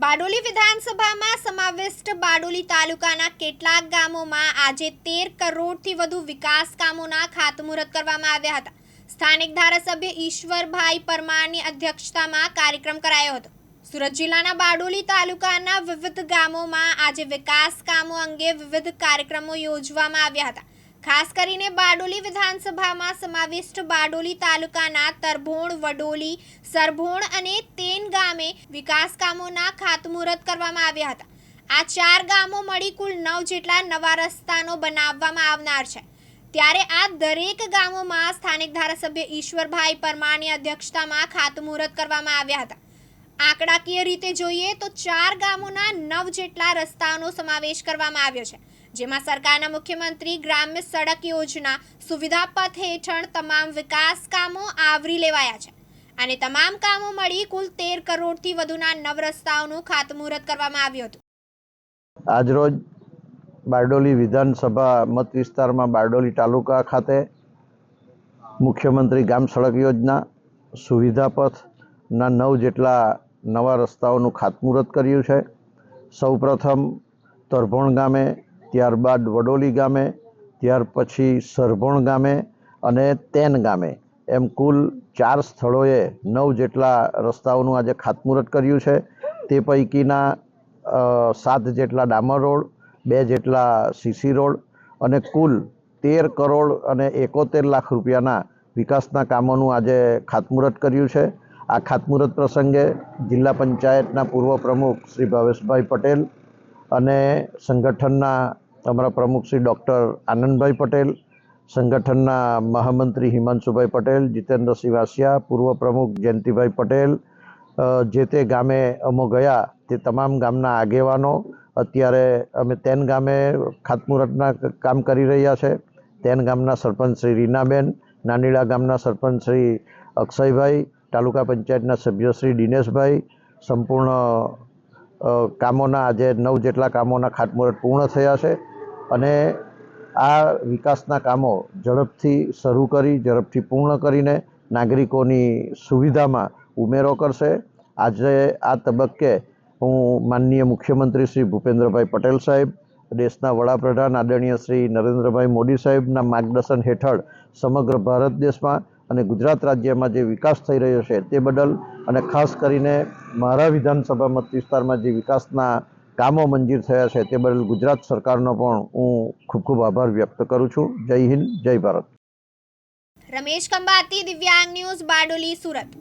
બારડોલી વિધાનસભામાં સમાવિષ્ટ બારડોલી તાલુકાના કેટલાક ગામોમાં આજે તેર કરોડથી વધુ વિકાસ કામોના ખાતમુહૂર્ત કરવામાં આવ્યા હતા. સ્થાનિક ધારાસભ્ય ઈશ્વરભાઈ પરમારની અધ્યક્ષતામાં કાર્યક્રમ કરાયો હતો. સુરત જિલ્લાના બારડોલી તાલુકાના વિવિધ ગામોમાં આજે વિકાસ કામો અંગે વિવિધ કાર્યક્રમો યોજવામાં આવ્યા હતા. ખાસ કરીને બારડોલી વિધાનસભામાં સમાવિષ્ટ બારડોલી તાલુકાના તરભોણ, વડોલી, સરભોણ અને તેન ગામે વિકાસ કામોના ખાતમુહૂર્ત કરવામાં આવ્યા હતા. આ ચાર ગામો મળી કુલ નવ જેટલા નવા રસ્તાનો બનાવવામાં આવનાર છે. ત્યારે આ દરેક ગામોમાં સ્થાનિક ધારાસભ્ય ઈશ્વરભાઈ પરમારની અધ્યક્ષતામાં ખાતમુહૂર્ત કરવામાં આવ્યા હતા. આંકડાકીય રીતે જોઈએ તો ચાર ગામોના નવ જેટલા રસ્તાઓનો સમાવેશ કરવામાં આવ્યો છે. જેમાં સરકારના મુખ્યમંત્રી ગ્રામ્ય સડક યોજના સુવિધા પથ હેઠળ તમામ વિકાસ કામો આવરી લેવાયા છે. અને તમામ કામો મળી કુલ તેર કરોડથી વધુના નવ રસ્તાઓનું ખાતમુહૂર્ત કરવામાં આવ્યું હતું. આજરોજ બારડોલી વિધાનસભા મત વિસ્તારમાં બારડોલી તાલુકા ખાતે મુખ્યમંત્રી ગામ સડક યોજના સુવિધા પથના નવ જેટલા નવા રસ્તાઓનું ખાતમુહૂર્ત કર્યું છે. સૌપ્રથમ તરભોણ ગામે ત્યારબાદ વડોલી ગામે, ત્યાર પછી સરભણ ગામે અને તેન ગામે. એમ કુલ ચાર સ્થળોએ નવ જેટલા રસ્તાઓનું આજે ખાતમુહૂર્ત કર્યું છે. તે પૈકીના સાત જેટલા ડામર રોડ, બે જેટલા સીસી રોડ અને કુલ તેર કરોડ અને એકોતેર લાખ રૂપિયાના વિકાસના કામોનું આજે ખાતમુહૂર્ત કર્યું છે. આ ખાતમુહૂર્ત પ્રસંગે જિલ્લા પંચાયતના પૂર્વ પ્રમુખ શ્રી ભાવેશભાઈ પટેલ અને સંગઠનના અમારા પ્રમુખ શ્રી ડૉક્ટર આનંદભાઈ પટેલ, સંગઠનના મહામંત્રી હિમાંશુભાઈ પટેલ જીતેન્દ્રસિંહ વાસિયા, પૂર્વ પ્રમુખ જયંતિભાઈ પટેલ જે તે ગામે અમો ગયા, તે તમામ ગામના આગેવાનો, અત્યારે અમે તેન ગામે ખાતમુહૂર્તના કામ કરી રહ્યા છે. તેન ગામના સરપંચ શ્રી રીનાબેન, નાનીડા ગામના સરપંચ શ્રી અક્ષયભાઈ, તાલુકા પંચાયતના સભ્ય શ્રી દિનેશભાઈ, સંપૂર્ણ કામોના આજે નવ જેટલા કામોના ખાતમુહૂર્ત પૂર્ણ થયા છે અને આ વિકાસના કામો ઝડપથી શરૂ કરી, ઝડપથી પૂર્ણ કરીને નાગરિકોની સુવિધામાં ઉમેરો કરશે. આજે આ તબક્કે હું માનનીય મુખ્યમંત્રી શ્રી ભૂપેન્દ્રભાઈ પટેલ સાહેબ, દેશના વડાપ્રધાન આદરણીય શ્રી નરેન્દ્રભાઈ મોદી સાહેબના માર્ગદર્શન હેઠળ સમગ્ર ભારત દેશમાં અને ગુજરાત રાજ્યમાં જે વિકાસ થઈ રહ્યો છે તે બદલ અને ખાસ કરીને મારા વિધાનસભા મત વિસ્તારમાં જે વિકાસના કામો મંજૂર થયા છે તે બદલ ગુજરાત સરકારનો પણ હું ખૂબ ખૂબ આભાર વ્યક્ત કરું છું. જય હિન્દ, જય ભારત. રમેશ કંબાતી દિવ્યાંગ ન્યૂઝ, બારડોલી, સુરત.